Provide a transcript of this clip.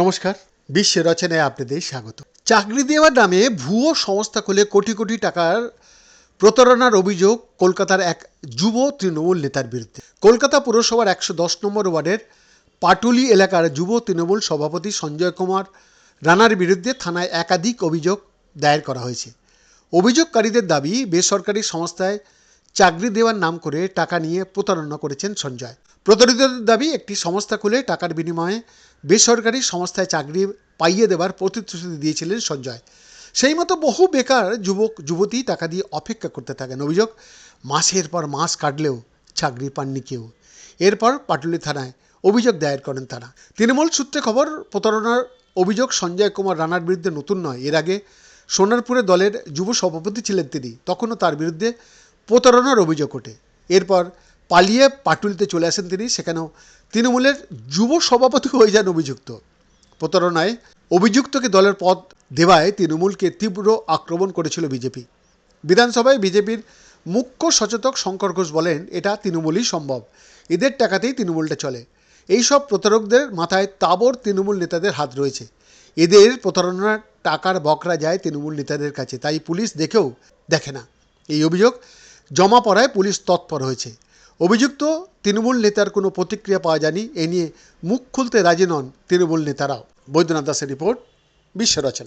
নমস্কার, বিশ্ব রচনায় আপনাদের স্বাগত। চাকরি দেওয়ার নামে ভুয়ো সংস্থা খুলে কোটি কোটি টাকার প্রতারণার অভিযোগ কলকাতার এক যুব তৃণমূল নেতার বিরুদ্ধে। কলকাতা পুরসভার একশো দশ নম্বর ওয়ার্ডের পাটুলি এলাকার যুব তৃণমূল সভাপতি সঞ্জয় কুমার রানার বিরুদ্ধে থানায় একাধিক অভিযোগ দায়ের করা হয়েছে। অভিযোগকারীদের দাবি, বেসরকারি সংস্থায় চাকরি দেওয়ার নাম করে টাকা নিয়ে প্রতারণা করেছেন সঞ্জয়। প্রতারিতদের দাবি, একটি সংস্থা খুলে টাকার বিনিময়ে বেসরকারি সংস্থায় চাকরি পাইয়ে দেওয়ার প্রতিশ্রুতি দিয়েছিলেন সঞ্জয়। সেই মতো বহু বেকার যুবক, যুবতী টাকা দিয়ে অপেক্ষা করতে থাকেন। অভিযোগ, মাসের পর মাস কাটলেও চাকরি পাননি কেউ। এরপর পাটুলি থানায় অভিযোগ দায়ের করেন তারা। তৃণমূল সূত্রে খবর, প্রতারণার অভিযোগ সঞ্জয় কুমার রানার বিরুদ্ধে নতুন নয়। এর আগে সোনারপুরে দলের যুব সভাপতি ছিলেন তিনি। তখনও তার বিরুদ্ধে প্রতারণার অভিযোগ ওঠে। এরপর পালিয়ে পাটুলিতে চলে আসেন তিনি। সেখানেও তৃণমূলের যুব সভাপতি হয়ে যান অভিযুক্ত। প্রতারণায় অভিযুক্তকে দলের পদ দেওয়ায় তৃণমূলকে তীব্র আক্রমণ করেছিল বিজেপি। বিধানসভায় বিজেপির মুখ্য সচেতক শঙ্কর ঘোষ বলেন, এটা তৃণমূলই সম্ভব। এদের টাকাতেই তৃণমূলটা চলে। এইসব প্রতারকদের মাথায় তাবর তৃণমূল নেতাদের হাত রয়েছে। এদের প্রতারণার টাকার বকরা যায় তৃণমূল নেতাদের কাছে। তাই পুলিশ দেখেও দেখে না। এই অভিযোগ জমা পড়ায় পুলিশ তৎপর হয়েছে। অভিযুক্ত তৃণমূল নেতার কোনো প্রতিক্রিয়া পাওয়া যায়নি, এ নিয়ে মুখ খুলতে রাজি নন তৃণমূল নেতারাও। বৈদ্যনাথ দাসের রিপোর্ট বিশ্ব রচনা